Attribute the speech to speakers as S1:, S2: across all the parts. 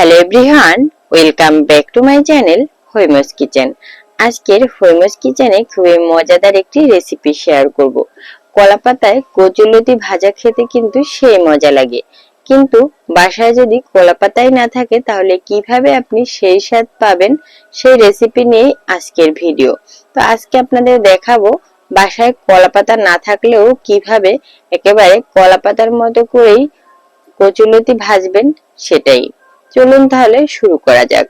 S1: Hello everyone welcome back to my channel Haima's kitchen আজকের হৈমস কিচেনে খুবই মজাদার একটি রেসিপি শেয়ার করব। কলা পাতায় কচুলতি ভাজা খেতে কিন্তু সেই মজা লাগে। কিন্তু বাসায় যদি কলা পাতাই না থাকে, তাহলে কীভাবে আপনি সেই স্বাদ পাবেন সেই রেসিপি নিয়ে আজকের ভিডিও তো আজকে আপনাদের দেখাবো বাসায় কলা পাতা না থাকলেও কীভাবে একেবারে কলা পাতার মতো করেই কচুলতি ভাজবেন সেটাই। চলুন তাহলে শুরু করা যাক।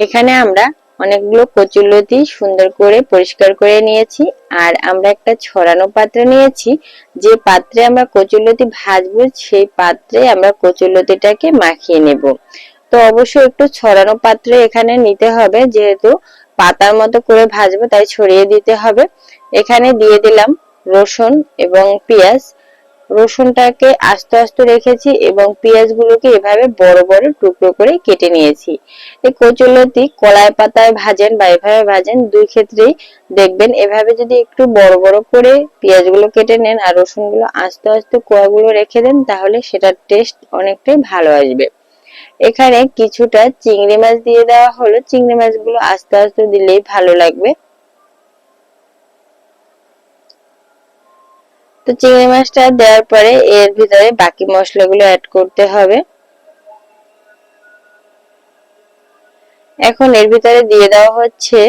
S1: এখানে আমরা অনেকগুলো কচুলতি সুন্দর করে পরিষ্কার করে নিয়েছি, আর আমরা একটা ছড়ানো পাত্র নিয়েছি। যে পাত্রে আমরা কচুলতি ভাজবো, সেই পাত্রে আমরা কচুলতিটাকে মাখিয়ে নেব। তো অবশ্যই একটু ছড়ানো পাত্রে এখানে নিতে হবে, যেহেতু পাতার মতো করে ভাজবো, তাই ছড়িয়ে দিতে হবে। এখানে দিয়ে দিলাম রসুন এবং পেঁয়াজ। রসুনটাকে আস্তে আস্তে রেখেছি এবং পেঁয়াজগুলোকে এভাবে বড় বড় টুকরো করে কেটে নিয়েছি। এই কচুলতি কলাই পাতায় ভাজেন বা এভাবে ভাজেন, দুই ক্ষেত্রেই দেখবেন। এভাবে যদি একটু বড় বড় করে পেঁয়াজগুলো কেটে নেন আর রসুনগুলো আস্তে আস্তে কোয়াগুলো রেখে দেন, তাহলে সেটার টেস্ট অনেকটাই ভালো আসবে। এখানে কিছুটা চিংড়ি মাছ দিয়ে দেওয়া হলো। চিংড়ি মাছগুলো আস্তে আস্তে দিলেই ভালো লাগবে। তো চিংড়ি মাছটা দেওয়ার পরে এর ভিতরে বাকি মশলাগুলো অ্যাড করতে হবে। এখন এর ভিতরে দিয়ে দেওয়া হচ্ছে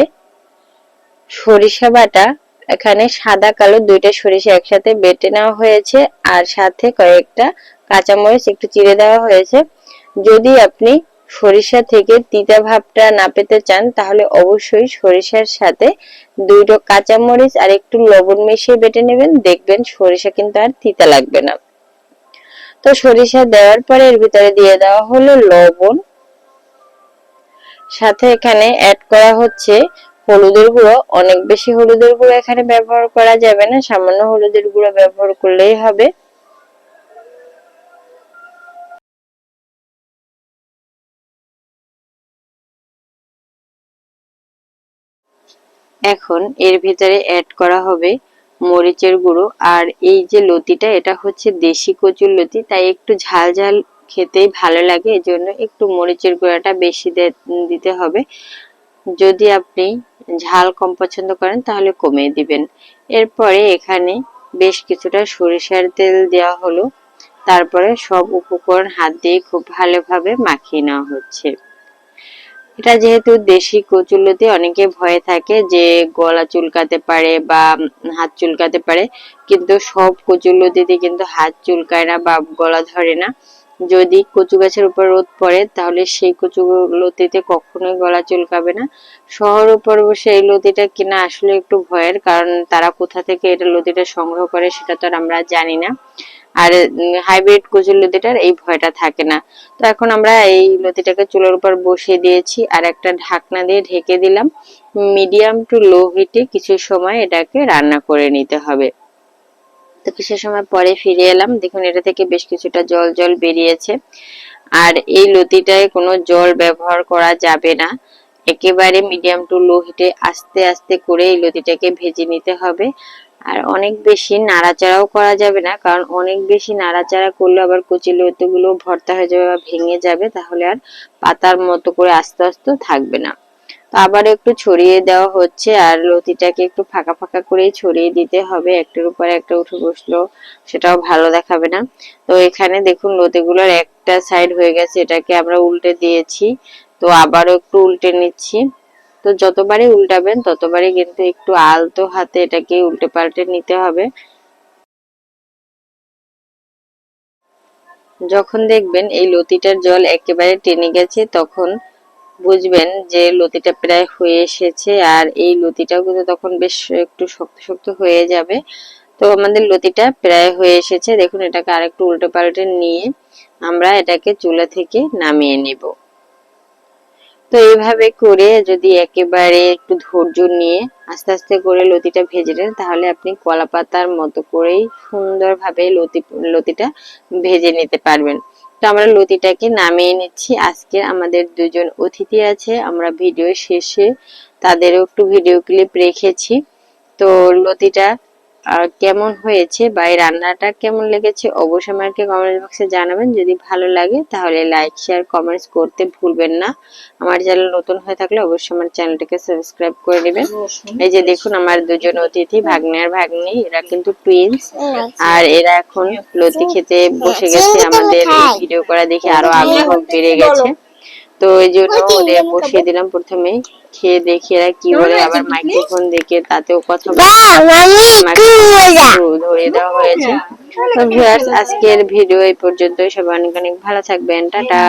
S1: সরিষা বাটা। এখানে সাদা, কালো দুইটা সরিষা একসাথে বেটে নেওয়া হয়েছে আর সাথে কয়েকটা কাঁচামরিচ একটু চিড়ে দেওয়া হয়েছে। যদি আপনি সরিষা থেকে তিতা ভাবটা না পেতে চান, তাহলে অবশ্যই সরিষার সাথে দুইটো কাঁচামরিচ আর একটু লবণ মিশিয়ে বেটে নেবেন। দেখবেন সরিষা কিন্তু আর তিতা লাগবে না। তো সরিষা দেওয়ার পরে এর ভিতরে দিয়ে দেওয়া হলো লবণ। সাথে এখানে অ্যাড করা হচ্ছে হলুদের গুঁড়ো। অনেক বেশি হলুদের গুঁড়ো এখানে ব্যবহার করা যাবে না, সামান্য হলুদের গুঁড়ো ব্যবহার করলেই হবে। এখন এর ভিতরে অ্যাড করা হবে মরিচের গুঁড়ো। আর এই যে লতিটা, এটা হচ্ছে দেশি কচুর লতি, তাই একটু ঝাল ঝাল খেতেই ভালো লাগে। এজন্য একটু মরিচের গুঁড়াটা বেশি দিতে হবে। যদি আপনি ঝাল কম পছন্দ করেন, তাহলে কমিয়ে দিবেন। এরপরে এখানে বেশ কিছুটা সরিষার তেল দেওয়া হলো। তারপরে সব উপকরণ হাত দিয়ে খুব ভালোভাবে মাখিয়ে নেওয়া হচ্ছে। এটা যেহেতু দেশি কচুলতে অনেকে ভয়ে থাকে যে গলা চুলকাতে পারে বা হাত চুলকাতে পারে, কিন্তু সব কচুলতিতে কিন্তু হাত চুলকায় না বা গলা ধরে না। যদি কচু গাছের উপর রোদ পড়ে, তাহলে সেই কচু লতিতে কখনোই গলা চুলকাবে না। শহর উপর বসে এই লতিটা কিনা আসলে একটু ভয়ের, কারণ তারা কোথা থেকে এটা লতিটা সংগ্রহ করে সেটা তো আমরা জানি না। আর হাইব্রিড কচুর লতিটার এই ভয়টা থাকে না। তো এখন আমরা এই লতিটাকে চুলার উপর বসিয়ে দিয়েছি আর একটা ঢাকনা দিয়ে ঢেকে দিলাম। মিডিয়াম টু লো হিটে কিছু সময় এটাকে রান্না করে নিতে হবে। তো কিছু সময় পরে ফিরে এলাম। দেখুন, এটা থেকে বেশ কিছুটা জল জল বেরিয়েছে। আর এই লতিটায় কোনো জল ব্যবহার করা যাবে না। একেবারে মিডিয়াম টু লো হিটে আস্তে আস্তে করে এই লতিটাকে ভেজে নিতে হবে। আর অনেক বেশি নাড়াচাড়াও করা যাবে না, কারণ অনেক বেশি নাড়াচাড়া করলে আবার কচি লতিগুলো ভর্তা হয়ে যাবে বা ভেঙে যাবে, তাহলে আর পাতার মতো করে আস্তে আস্তে থাকবে না। আবার একটু ছড়িয়ে দেওয়া হচ্ছে, আর লতিটাকে একটু ফাঁকা ফাঁকা করেই ছড়িয়ে দিতে হবে। একটার উপর একটা উঠে বসল, সেটাও ভালো দেখাবে না। তো এখানে দেখুন, লতিগুলোর একটা সাইড হয়ে গেছে, এটাকে আমরা উল্টে দিয়েছি। তো আবারও একটু উল্টে নিচ্ছি। তো যতবারই উল্টাবেন, ততবারই কিন্তু একটু আলতো হাতে এটাকে উল্টে পাল্টে নিতে হবে। যখন দেখবেন এই লতিটার জল একেবারে টেনে গেছে, তখন বুঝবেন যে লতিটা প্রায় হয়ে এসেছে আর এই লতিটাও কিন্তু তখন বেশ একটু শক্ত শক্ত হয়ে যাবে। তো আমাদের লতিটা প্রায় হয়ে এসেছে। দেখুন, এটাকে আরেকটু উল্টে পাল্টে নিয়ে আমরা এটাকে চুলা থেকে নামিয়ে নেব। তো এইভাবে করে যদি একেবারে একটু ধৈর্য নিয়ে আস্তে আস্তে করে লতিটা ভেজে নেন, তাহলে আপনি কলা পাতার মতো করেই সুন্দরভাবে লতি, লতিটা ভেজে নিতে পারবেন। তো আমরা লতিটাকে নামিয়ে নিচ্ছি। আজকে আমাদের দুজন অতিথি আছে, আমরা ভিডিও শেষে তাদেরও একটু ভিডিও ক্লিপ রেখেছি। তো লতিটা আর কেমন হয়েছে বা এই রান্নাটা কেমন লেগেছে অবশ্যই আমাকে কমেন্ট বক্সে জানাবেন। যদি ভালো লাগে তাহলে লাইক শেয়ার কমেন্টস করতে ভুলবেন না। আমার চ্যানেল নতুন হয়ে থাকলে অবশ্যই আমার চ্যানেলটাকে সাবস্ক্রাইব করে নেবেন। এই যে দেখুন আমার দুজন অতিথি, ভাগ্নে আর ভাগ্নি, এরা কিন্তু টুইন্স আর এরা এখন লতি খেতে বসে গেছে। আমাদের ভিডিও করা দেখে আরও আগ্রহ বেড়ে গেছে। তো এই জন্য ওদের বসিয়ে দিলাম প্রথমে খেয়ে দেখি এরা কি বলে আবার মাইক্রোফোন দেখে তাতেও কথা বলে। আমাকে দেওয়া হয়েছে। তো আজকের ভিডিও এই পর্যন্ত সবাই অনেক অনেক ভালো থাকবেন। টাটা।